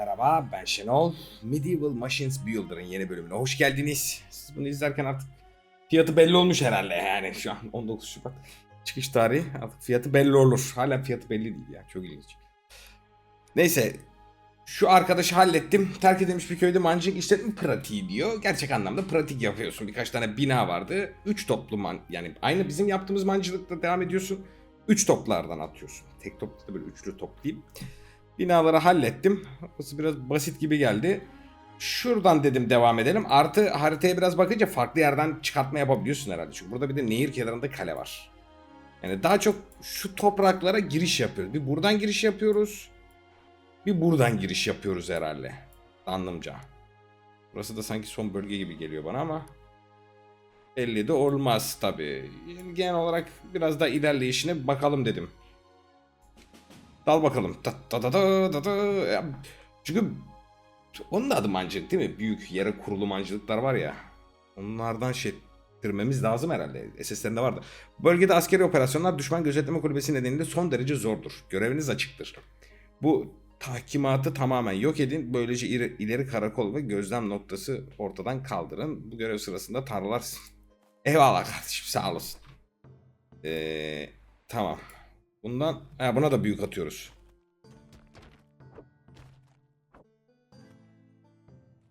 merhaba ben Şenol. Medieval Machines Builder'ın yeni bölümüne hoş geldiniz. Siz bunu izlerken artık fiyatı belli olmuş herhalde yani şu an 19 Şubat çıkış tarihi artık fiyatı belli olur. Hala fiyatı belli değil ya çok ilginç. Neyse şu arkadaşı hallettim. Terk edilmiş bir köyde mancınık işletme pratiği diyor. Gerçek anlamda pratik yapıyorsun. Birkaç tane bina vardı. 3 toplu man yani aynı bizim yaptığımız mancılıkla devam ediyorsun. 3 toplardan atıyorsun. Tek top da böyle üçlü top değil. Binaları hallettim. Burası biraz basit gibi geldi. Şuradan dedim devam edelim. Artı haritaya biraz bakınca farklı yerden çıkartma yapabiliyorsun herhalde. Çünkü burada bir de nehir kenarında kale var. Yani daha çok şu topraklara giriş yapıyoruz. Bir buradan giriş yapıyoruz. Bir buradan giriş yapıyoruz herhalde. Anlamca. Burası da sanki son bölge gibi geliyor bana ama belli de olmaz. Yani genel olarak biraz daha ilerleyişine bakalım dedim. Dal bakalım. Da, da, da, da, da, da. Çünkü onun da adı mancılık değil mi? Büyük yere kurulu mancılıklar var ya. Onlardan şey ettirmemiz lazım herhalde. SS'lerinde vardı. Bölgede askeri operasyonlar düşman gözetleme kulübesi nedeniyle son derece zordur. Göreviniz açıktır. Bu tahkimatı tamamen yok edin. Böylece ileri, ileri karakol ve gözlem noktası ortadan kaldırın. Bu görev sırasında tanrılar... Eyvallah kardeşim sağ olasın. Ee, tamam. Bundan ha, buna da büyük atıyoruz.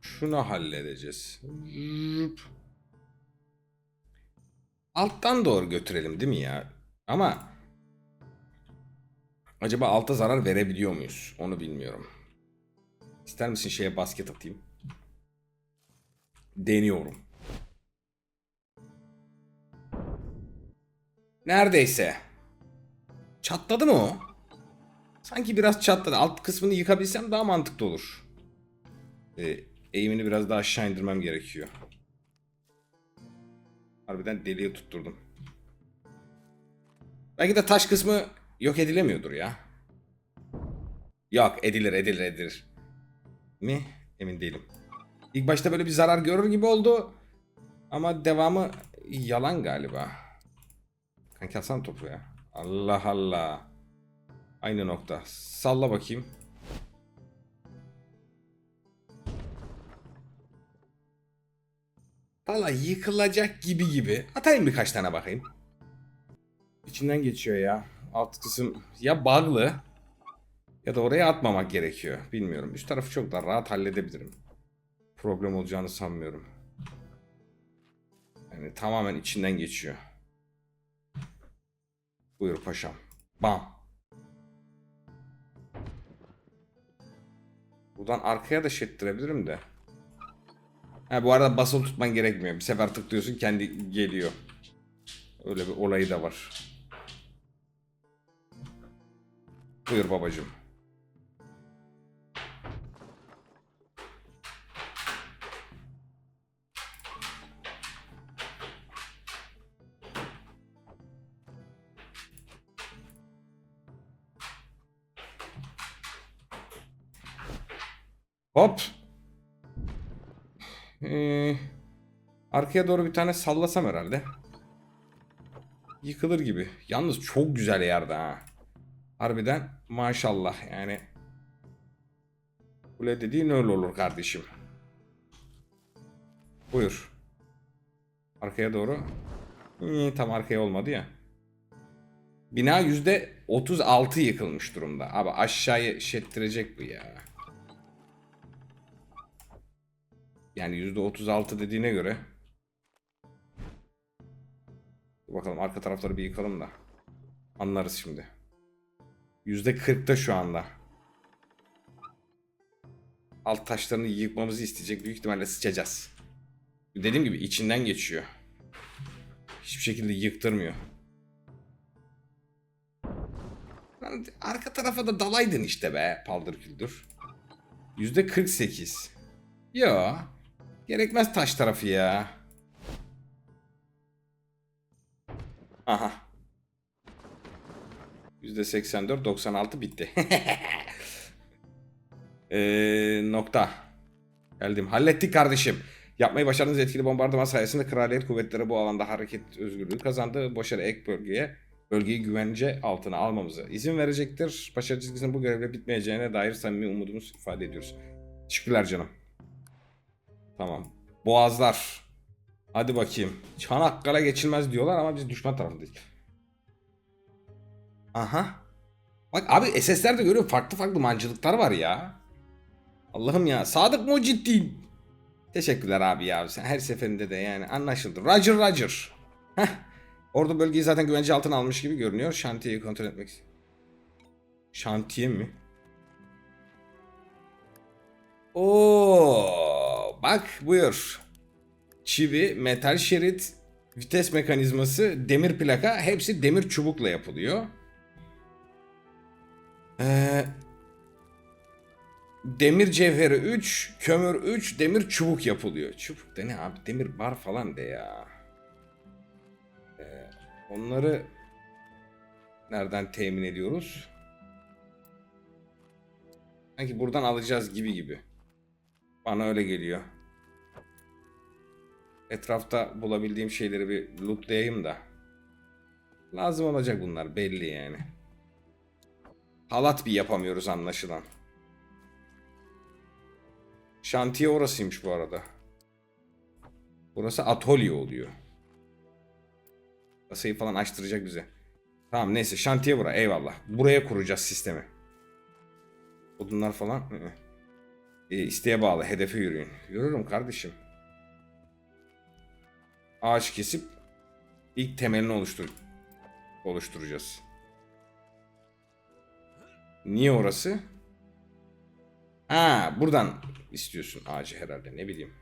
Şunu halledeceğiz. Alttan doğru götürelim değil mi ya? Ama acaba alta zarar verebiliyor muyuz? Onu bilmiyorum. İster misin şeye basket atayım? Deniyorum. Neredeyse. Çatladı mı o? Sanki biraz çatladı. Alt kısmını yıkabilsem daha mantıklı olur. Ee, eğimini biraz daha aşağı indirmem gerekiyor. Harbiden deliye tutturdum. Belki de taş kısmı yok edilemiyordur ya. Yok edilir edilir edilir. Mi? Emin değilim. İlk başta böyle bir zarar görür gibi oldu. Ama devamı yalan galiba. Kanki alsana topu ya. Allah Allah. Aynı nokta. Salla bakayım. Valla yıkılacak gibi gibi. Atayım birkaç tane bakayım. İçinden geçiyor ya. Alt kısım ya bağlı ya da oraya atmamak gerekiyor. Bilmiyorum. Üst tarafı çok da rahat halledebilirim. Problem olacağını sanmıyorum. Yani tamamen içinden geçiyor. Buyur paşam. Bam. Buradan arkaya da şettirebilirim de. Ha bu arada basılı tutman gerekmiyor. Bir sefer tıklıyorsun kendi geliyor. Öyle bir olayı da var. Buyur babacığım. Hop. Ee, arkaya doğru bir tane sallasam herhalde. Yıkılır gibi. Yalnız çok güzel yerde ha. Harbiden maşallah yani. Kule dediğin öyle olur kardeşim. Buyur. Arkaya doğru. İyi, tam arkaya olmadı ya. Bina yüzde 36 yıkılmış durumda. Abi aşağıya şettirecek bu ya. Yani %36 dediğine göre. Bakalım arka tarafları bir yıkalım da. Anlarız şimdi. %40'da şu anda. Alt taşlarını yıkmamızı isteyecek. Büyük ihtimalle sıçacağız. Dediğim gibi içinden geçiyor. Hiçbir şekilde yıktırmıyor. Arka tarafa da dalaydın işte be paldır küldür. %48. Yo. Gerekmez taş tarafı ya. Aha. %84 96 bitti. ee, nokta. Geldim. Hallettik kardeşim. Yapmayı başardığınız etkili bombardıman sayesinde kraliyet kuvvetleri bu alanda hareket özgürlüğü kazandı. Başarı ek bölgeye bölgeyi güvence altına almamıza izin verecektir. Başarı çizgisinin bu görevle bitmeyeceğine dair samimi umudumuzu ifade ediyoruz. Teşekkürler canım. Tamam. Boğazlar. Hadi bakayım. Çanakkale geçilmez diyorlar ama biz düşman tarafındayız. Aha. Bak abi SS'lerde görüyorum farklı farklı mancılıklar var ya. Allah'ım ya. Sadık Muciddin. Teşekkürler abi ya. Sen her seferinde de yani anlaşıldı. Roger Roger. Heh. Orada bölgeyi zaten güvence altına almış gibi görünüyor. Şantiyeyi kontrol etmek. Şantiye mi? Oo, bak buyur. Çivi, metal şerit, vites mekanizması, demir plaka hepsi demir çubukla yapılıyor. Ee, demir cevheri 3, kömür 3, demir çubuk yapılıyor. Çubuk da ne abi? Demir bar falan de ya. Ee, onları nereden temin ediyoruz? Sanki buradan alacağız gibi gibi. Bana öyle geliyor. Etrafta bulabildiğim şeyleri bir lootlayayım da. Lazım olacak bunlar belli yani. Halat bir yapamıyoruz anlaşılan. Şantiye orasıymış bu arada. Burası atölye oluyor. Kasayı falan açtıracak bize. Tamam neyse şantiye bura eyvallah. Buraya kuracağız sistemi. Odunlar falan. hı hı. E, isteğe bağlı hedefe yürüyün. Yürürüm kardeşim. Ağaç kesip ilk temelini oluştur oluşturacağız. Niye orası? Ha buradan istiyorsun ağacı herhalde ne bileyim.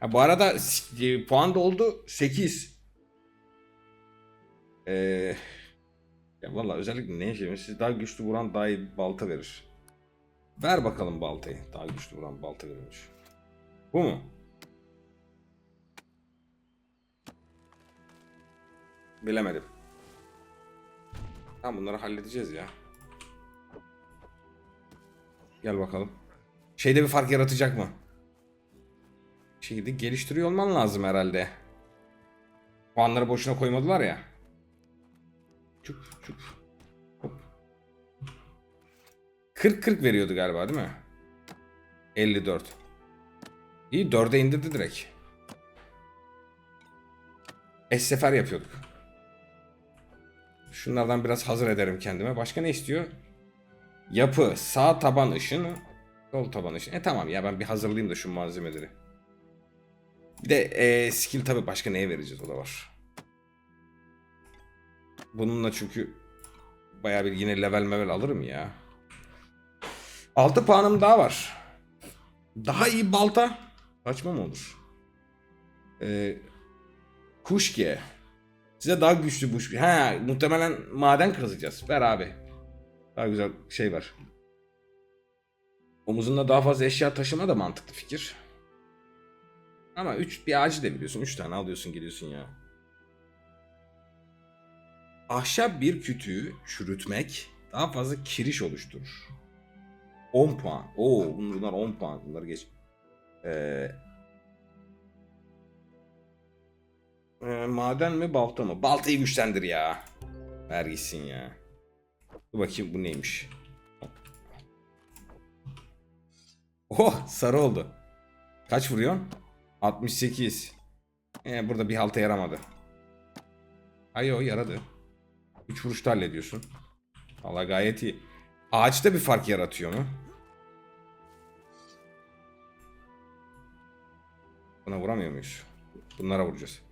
Ha, bu arada e, puan da oldu 8. Ee, ya valla özellikle ne yaşayayım? Siz daha güçlü vuran daha iyi balta verir. Ver bakalım baltayı. Daha güçlü vuran balta verilmiş. Bu mu? Bilemedim. Tamam bunları halledeceğiz ya. Gel bakalım. Şeyde bir fark yaratacak mı? Şekilde geliştiriyor olman lazım herhalde. Puanları boşuna koymadılar ya. Çup çup. 40-40 veriyordu galiba değil mi? 54. İyi 4'e indirdi direkt. Eş sefer yapıyorduk. Şunlardan biraz hazır ederim kendime. Başka ne istiyor? Yapı, sağ taban ışını, sol taban ışını. E tamam ya ben bir hazırlayayım da şu malzemeleri. Bir de e, skill tabi başka neye vereceğiz o da var. Bununla çünkü bayağı bir yine level mevel alırım ya. 6 puanım daha var. Daha iyi balta. Saçma mı olur? Ee, kuşge. Size daha güçlü bu. Ha, muhtemelen maden kazacağız. Ver abi. Daha güzel şey var. Omuzunda daha fazla eşya taşıma da mantıklı fikir. Ama 3 bir ağacı deviriyorsun. 3 tane alıyorsun geliyorsun ya. Ahşap bir kütüğü çürütmek daha fazla kiriş oluşturur. 10 puan. Oo bunlar 10 puan. Bunları geç. Ee, e, maden mi balta mı? Baltayı güçlendir ya. Ver gitsin ya. Dur bakayım bu neymiş. Oh sarı oldu. Kaç vuruyor? 68. Ee, burada bir halta yaramadı. Ayo yaradı. 3 vuruşta hallediyorsun. Valla gayet iyi. Ağaçta bir fark yaratıyor mu? Buna vuramıyor muyuz? Bunlara vuracağız.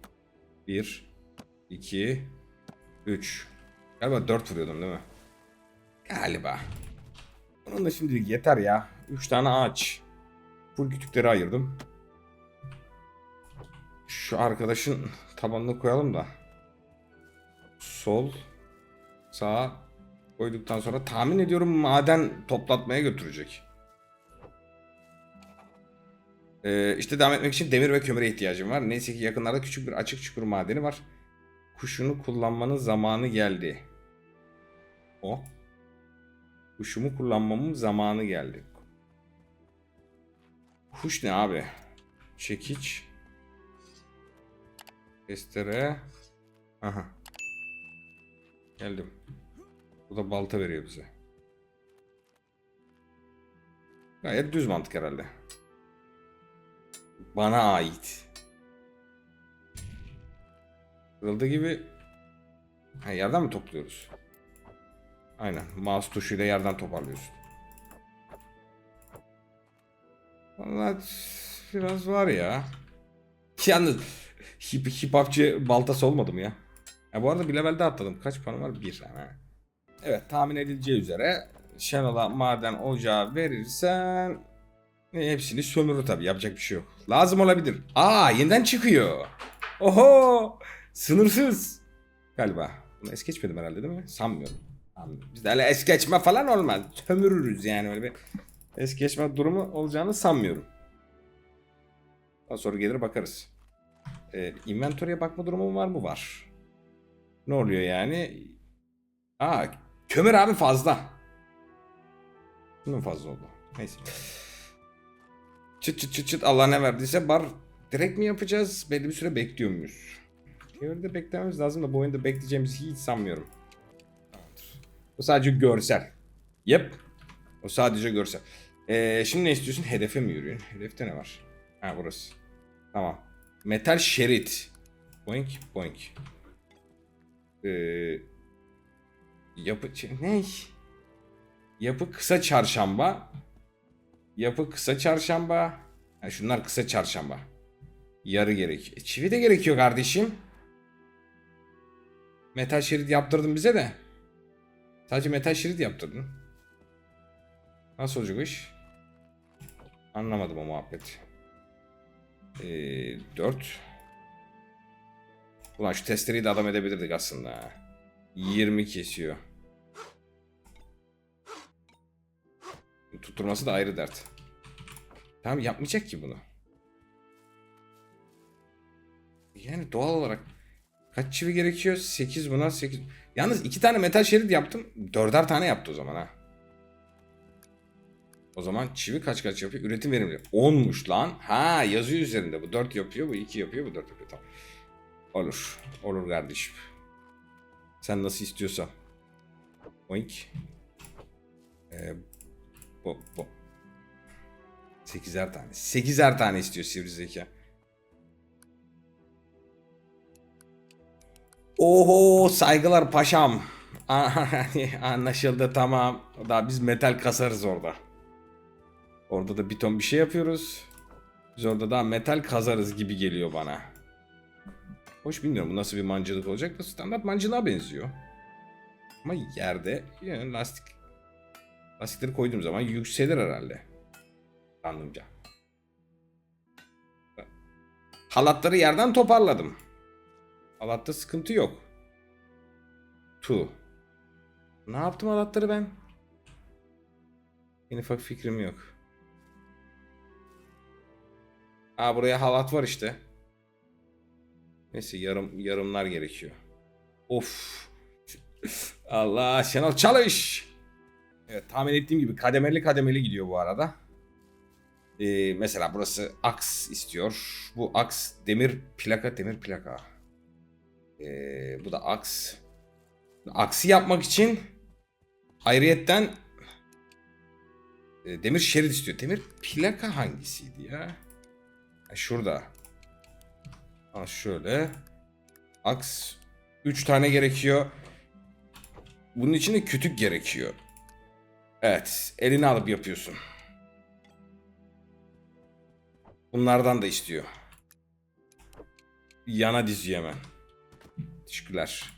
1 2 3 Galiba 4 vuruyordum değil mi? Galiba. Onun da şimdi yeter ya. 3 tane ağaç. Full kütükleri ayırdım. Şu arkadaşın tabanını koyalım da. Sol, sağ koyduktan sonra tahmin ediyorum maden toplatmaya götürecek. Ee, işte devam etmek için demir ve kömüre ihtiyacım var. Neyse ki yakınlarda küçük bir açık çukur madeni var. Kuşunu kullanmanın zamanı geldi. O. Kuşumu kullanmamın zamanı geldi. Kuş ne abi? Çekiç. Testere. Aha. Geldim. Bu da balta veriyor bize. Gayet düz mantık herhalde. Bana ait. Kırıldı gibi ha, yerden mi topluyoruz? Aynen. Mouse tuşuyla yerden toparlıyorsun. Vallahi biraz var ya. Yalnız hip, hip hopçı baltası olmadım ya. ya. Bu arada bir levelde atladım. Kaç puanım var? Bir. Ha. Evet tahmin edileceği üzere Şenol'a maden ocağı verirsen e, hepsini sömürür tabii yapacak bir şey yok. Lazım olabilir. Aa yeniden çıkıyor. Oho sınırsız. Galiba. Bunu es geçmedim herhalde değil mi? Sanmıyorum. Bizde öyle es geçme falan olmaz. Sömürürüz yani öyle bir es geçme durumu olacağını sanmıyorum. Daha sonra gelir bakarız. Ee, inventory'e bakma durumu var mı? Var. Ne oluyor yani? Aa kömür abi fazla. Bunun fazla oldu. Neyse. Çıt çıt çıt çıt Allah ne verdiyse bar direkt mi yapacağız? Belli bir süre bekliyor muyuz? Teoride beklememiz lazım da bu oyunda bekleyeceğimizi hiç sanmıyorum. Bu sadece görsel. Yep. O sadece görsel. Ee, şimdi ne istiyorsun? Hedefe mi yürüyorsun? Hedefte ne var? Ha burası. Tamam. Metal şerit. Boink boink. Ee, yapı... Ne? Yapı kısa çarşamba. Yapı kısa çarşamba. Ha, şunlar kısa çarşamba. Yarı gerek. E, çivi de gerekiyor kardeşim. Metal şerit yaptırdın bize de. Sadece metal şerit yaptırdın. Nasıl olacak iş? Anlamadım o muhabbeti. Ee, 4. Ulan şu testereyi de adam edebilirdik aslında. ha. 20 kesiyor. Tutturması da ayrı dert. Tamam yapmayacak ki bunu. Yani doğal olarak kaç çivi gerekiyor? 8 buna 8. Yalnız iki tane metal şerit yaptım. Dörder tane yaptı o zaman ha. O zaman çivi kaç kaç yapıyor? Üretim verimli. 10'muş lan. Ha yazıyor üzerinde. Bu 4 yapıyor, bu 2 yapıyor, bu 4 yapıyor. Tamam. Olur. Olur kardeşim. Sen nasıl istiyorsan. Oink. Ee, bu, bu. 8'er tane. 8'er tane istiyor sivri zeka. Oho saygılar paşam. Anlaşıldı tamam. Daha biz metal kasarız orada. Orada da bir ton bir şey yapıyoruz. Biz orada daha metal kazarız gibi geliyor bana. Hoş bilmiyorum bu nasıl bir mancılık olacak da standart mancılığa benziyor. Ama yerde yani lastik lastikleri koyduğum zaman yükselir herhalde. Anlamca. Halatları yerden toparladım. Halatta sıkıntı yok. Tu. Ne yaptım halatları ben? En ufak fikrim yok. Aa buraya halat var işte. Neyse yarım yarımlar gerekiyor. Of. Allah Şenol çalış. Evet tahmin ettiğim gibi kademeli kademeli gidiyor bu arada. Ee, mesela burası aks istiyor. Bu aks demir plaka demir plaka. Ee, bu da aks. Aksi yapmak için ayrıyetten e, demir şerit istiyor. Demir plaka hangisiydi ya? Ha, şurada. Ha, şöyle. Aks 3 tane gerekiyor. Bunun için de kütük gerekiyor. Evet. Elini alıp yapıyorsun. Bunlardan da istiyor. Yana diziyor hemen. Teşekkürler.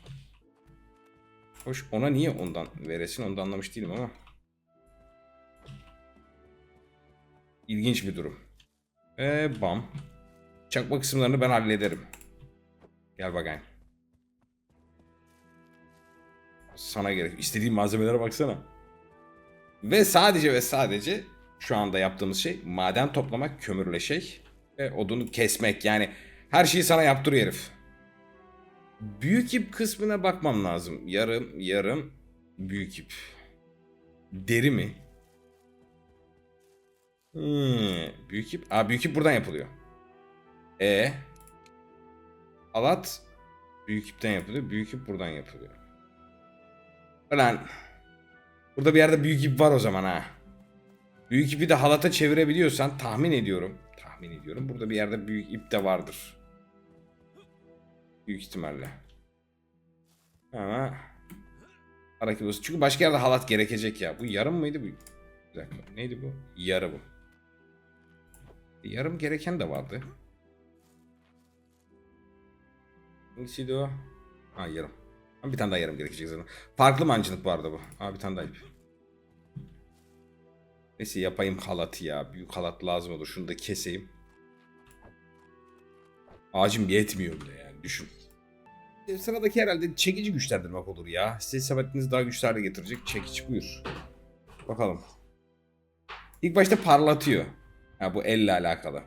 Hoş ona niye ondan veresin onu da anlamış değilim ama. İlginç bir durum. Ee, bam. Çakma kısımlarını ben hallederim. Gel bakayım. Sana gerek. İstediğin malzemelere baksana. Ve sadece ve sadece şu anda yaptığımız şey maden toplamak, kömürle şey ve odunu kesmek. Yani her şeyi sana yaptırıyor herif. Büyük ip kısmına bakmam lazım. Yarım, yarım, büyük ip. Deri mi? Hmm, büyük ip. Aa büyük ip buradan yapılıyor. E Alat büyük ipten yapılıyor. Büyük ip buradan yapılıyor. Ulan. Burada bir yerde büyük ip var o zaman ha. Büyük ipi de halata çevirebiliyorsan tahmin ediyorum. Tahmin ediyorum. Burada bir yerde büyük ip de vardır. Büyük ihtimalle. Ama Hareket olsun. Çünkü başka yerde halat gerekecek ya. Bu yarım mıydı bu? Bir dakika. Neydi bu? Yarı bu. E, Yarım gereken de vardı. Hangisiydi o? Ha yarım. Bir tane daha yarım gerekecek zaten. Farklı mancınık vardı bu. Ha bir tane daha. Neyse yapayım halatı ya. Büyük halat lazım olur. Şunu da keseyim. Ağacım yetmiyor bile yani. Düşün. Sıradaki herhalde çekici güçlendirmek olur ya. Size sepetinizi daha güçlü hale getirecek çekiç buyur. Bakalım. İlk başta parlatıyor. Ha bu elle alakalı.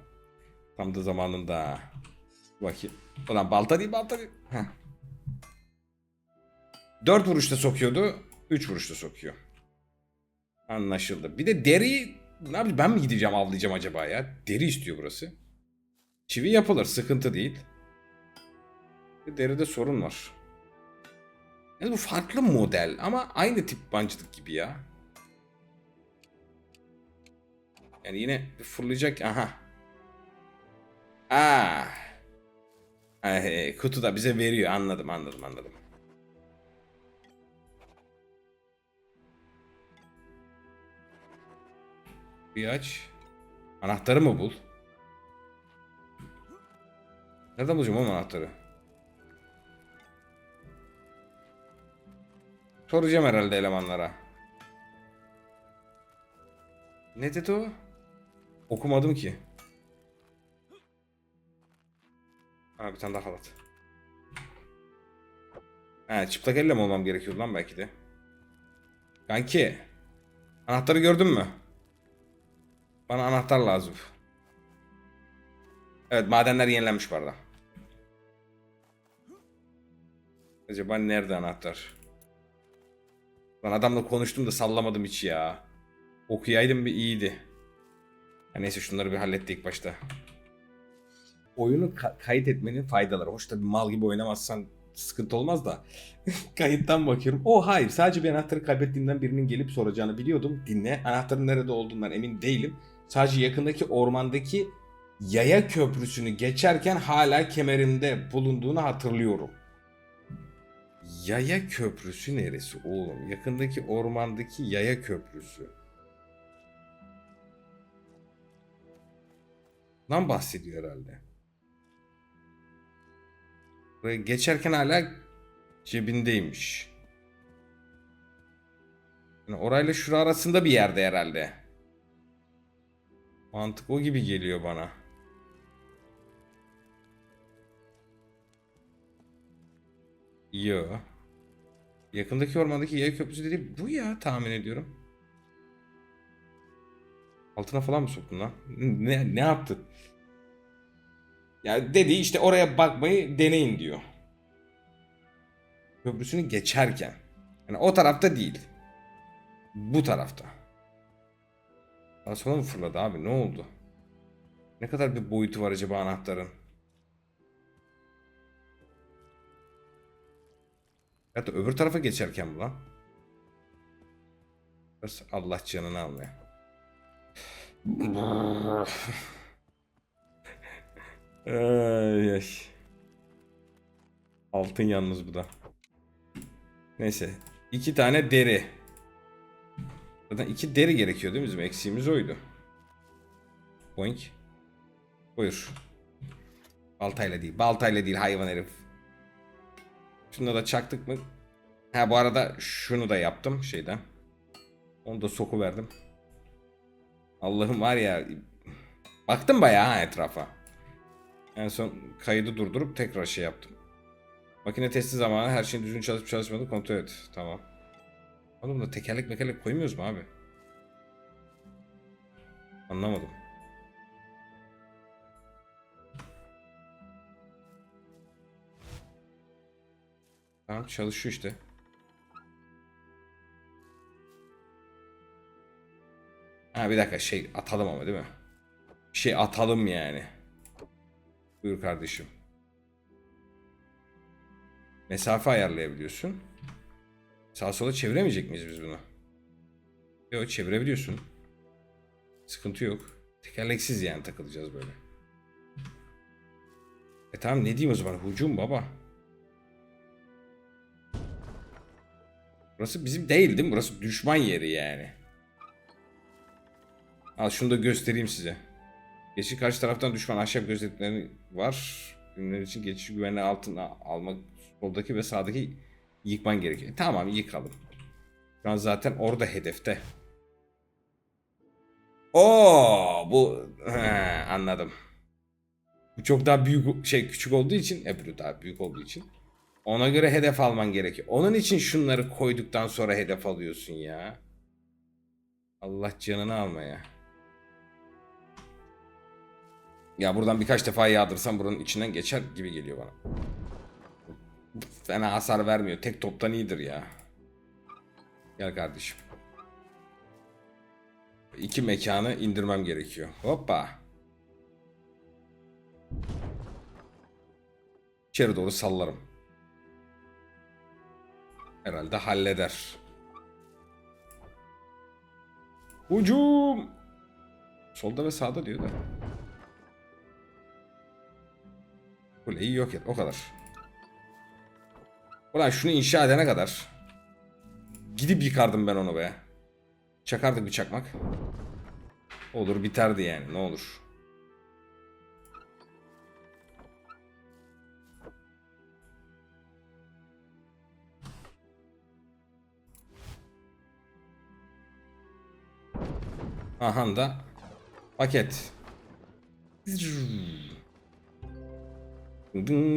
Tam da zamanında. Bakayım. Ulan balta değil balta değil. Heh. 4 vuruşta sokuyordu. 3 vuruşta sokuyor. Anlaşıldı. Bir de deri... Ne yapayım ben mi gideceğim avlayacağım acaba ya? Deri istiyor burası. Çivi yapılır sıkıntı değil. Bir deride sorun var. Yani bu farklı model ama aynı tip bancılık gibi ya. Yani yine fırlayacak. Aha. Aa. Ay, kutu da bize veriyor. Anladım anladım anladım. Bir aç. Anahtarı mı bul? Nereden bulacağım oğlum anahtarı? Soracağım herhalde elemanlara. Ne dedi o? Okumadım ki. Ha bir tane daha halat. Ha çıplak elle mi olmam gerekiyor lan belki de. Kanki. Anahtarı gördün mü? Bana anahtar lazım. Evet madenler yenilenmiş bu arada. Acaba nerede anahtar? Lan adamla konuştum da sallamadım hiç ya. Okuyaydım bir iyiydi. Ya neyse şunları bir hallettik başta. Oyunu ka- kayıt etmenin faydaları. Hoş tabii mal gibi oynamazsan sıkıntı olmaz da. Kayıttan bakıyorum. O hayır sadece bir anahtarı kaybettiğimden birinin gelip soracağını biliyordum. Dinle. Anahtarın nerede olduğundan emin değilim. Sadece yakındaki ormandaki yaya köprüsünü geçerken hala kemerimde bulunduğunu hatırlıyorum. Yaya köprüsü neresi oğlum? Yakındaki ormandaki yaya köprüsü. Lan bahsediyor herhalde. Geçerken hala cebindeymiş. Yani orayla şura arasında bir yerde herhalde. Mantık o gibi geliyor bana. Yo. Yakındaki ormandaki yaya köprüsü dedi bu ya tahmin ediyorum. Altına falan mı soktun lan? Ne, ne yaptın? Ya dedi işte oraya bakmayı deneyin diyor. Köprüsünü geçerken. Yani o tarafta değil. Bu tarafta. Daha sonra mı fırladı abi ne oldu? Ne kadar bir boyutu var acaba anahtarın? Hatta öbür tarafa geçerken bu lan. Allah canını almaya. ay, ay. Altın yalnız bu da. Neyse. iki tane deri. Zaten iki deri gerekiyor değil mi bizim? Eksiğimiz oydu. Boink. Buyur. Baltayla değil. Baltayla değil hayvan herif. Şunu da çaktık mı? Ha bu arada şunu da yaptım şeyden. Onu da soku verdim. Allah'ım var ya. Baktım bayağı etrafa. En son kaydı durdurup tekrar şey yaptım. Makine testi zamanı her şeyin düzgün çalışıp çalışmadığını kontrol et. Tamam. Oğlum da tekerlek mekerlek koymuyoruz mu abi? Anlamadım. Tamam çalışıyor işte. Ha bir dakika şey atalım ama değil mi? Şey atalım yani. Buyur kardeşim. Mesafe ayarlayabiliyorsun. Sağa sola çeviremeyecek miyiz biz bunu? Yok çevirebiliyorsun. Sıkıntı yok. Tekerleksiz yani takılacağız böyle. E tamam ne diyeyim o zaman? Hücum baba. Burası bizim değil değil mi? Burası düşman yeri yani. Al şunu da göstereyim size. Geçici karşı taraftan düşman ahşap gözetleri var. Ürünler için geçici güvenli altına almak soldaki ve sağdaki yıkman gerekiyor. Tamam yıkalım. Şu an zaten orada hedefte. Oo bu He, anladım. Bu çok daha büyük şey küçük olduğu için öbürü daha büyük olduğu için ona göre hedef alman gerekiyor. Onun için şunları koyduktan sonra hedef alıyorsun ya. Allah canını almaya. Ya buradan birkaç defa yağdırsam buranın içinden geçer gibi geliyor bana. Fena hasar vermiyor. Tek toptan iyidir ya. Gel kardeşim. İki mekanı indirmem gerekiyor. Hoppa. İçeri doğru sallarım. Herhalde halleder. Hücum. Solda ve sağda diyor da. Kuleyi yok et. O kadar. Ulan şunu inşa edene kadar. Gidip yıkardım ben onu be. Çakardık bir çakmak. Olur biterdi yani ne olur. Aha da paket.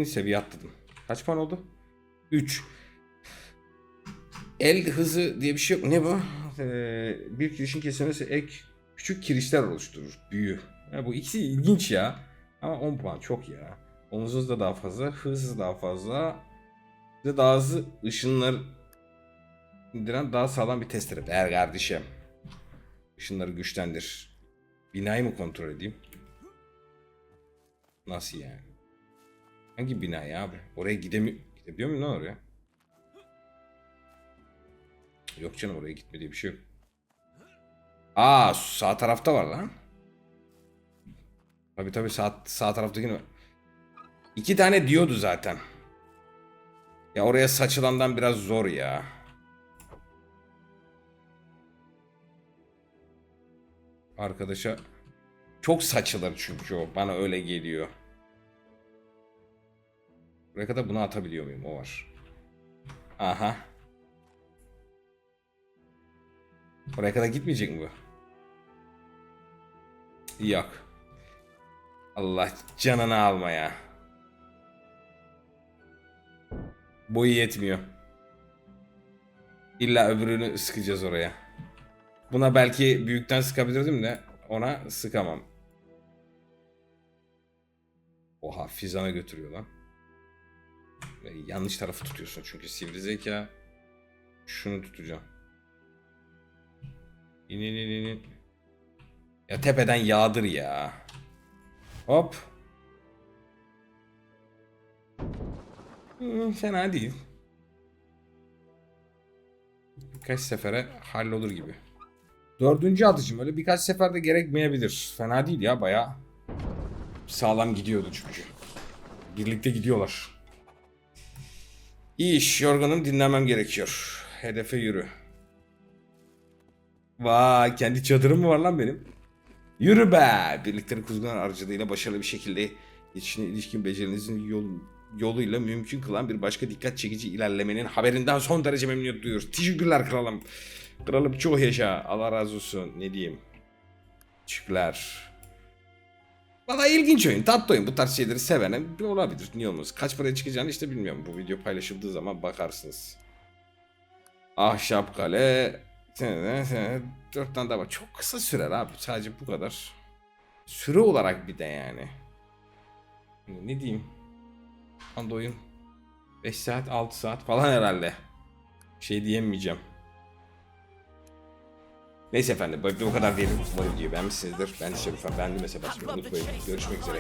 Seviye atladım. Kaç puan oldu? 3. El hızı diye bir şey yok. Ne bu? Ee, bir kirişin kesilmesi ek küçük kirişler oluşturur. Büyü. Ya bu ikisi ilginç ya. Ama 10 puan çok ya. Omuz da daha fazla. Hız daha fazla. De daha hızlı ışınlar indiren daha sağlam bir testere. Ver kardeşim. Işınları güçlendir. Binayı mı kontrol edeyim? Nasıl yani? Hangi binayı abi? Oraya gidemi gidebiliyor muyum lan oraya? Yok canım oraya gitme diye bir şey yok. Aa sağ tarafta var lan. Tabi tabi sağ, sağ taraftakini var. İki tane diyordu zaten. Ya oraya saçılandan biraz zor ya. Arkadaşa çok saçılır çünkü o. Bana öyle geliyor. Buraya kadar bunu atabiliyor muyum? O var. Aha. Oraya kadar gitmeyecek mi bu? Yok. Allah canını alma ya. Boyu yetmiyor. İlla öbürünü sıkacağız oraya. Buna belki büyükten sıkabilirdim de ona sıkamam. Oha Fizan'a götürüyor lan. Yanlış tarafı tutuyorsun çünkü sivri zeka. Şunu tutacağım. İn in in in. Ya tepeden yağdır ya. Hop. Hmm, fena değil. Birkaç sefere hallolur gibi. Dördüncü atışım öyle birkaç seferde gerekmeyebilir. Fena değil ya baya sağlam gidiyordu çünkü. Birlikte gidiyorlar. İyi iş yorgunum dinlemem gerekiyor. Hedefe yürü. Vay kendi çadırım mı var lan benim? Yürü be! Birlikleri kuzgunlar aracılığıyla başarılı bir şekilde geçişine ilişkin becerinizin yol, yoluyla mümkün kılan bir başka dikkat çekici ilerlemenin haberinden son derece memnuniyet duyuyoruz. Teşekkürler kralım. Kralım çok yaşa. Allah razı olsun. Ne diyeyim. Teşekkürler. Valla ilginç oyun. Tatlı oyun. Bu tarz şeyleri sevene olabilir. Niye olmaz? Kaç paraya çıkacağını işte bilmiyorum. Bu video paylaşıldığı zaman bakarsınız. Ahşap kale. Dört tane daha var. Çok kısa sürer abi. Sadece bu kadar. Süre olarak bir de yani. Ne diyeyim? Anda oyun 5 saat 6 saat falan herhalde. Şey diyemeyeceğim. Neyse efendim bu kadar diyelim. Umarım videoyu beğenmişsinizdir. Ben Şerif abi beğendim mesela başka unutmayın. Görüşmek üzere.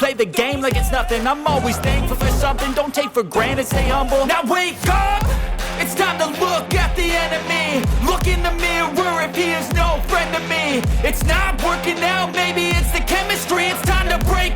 Play the game like it's nothing. I'm always thankful for something. Don't take for granted, stay humble. Now wake up! It's time to look at the enemy. Look in the mirror if he is no friend to me. It's not working out, maybe it's the chemistry. It's time to break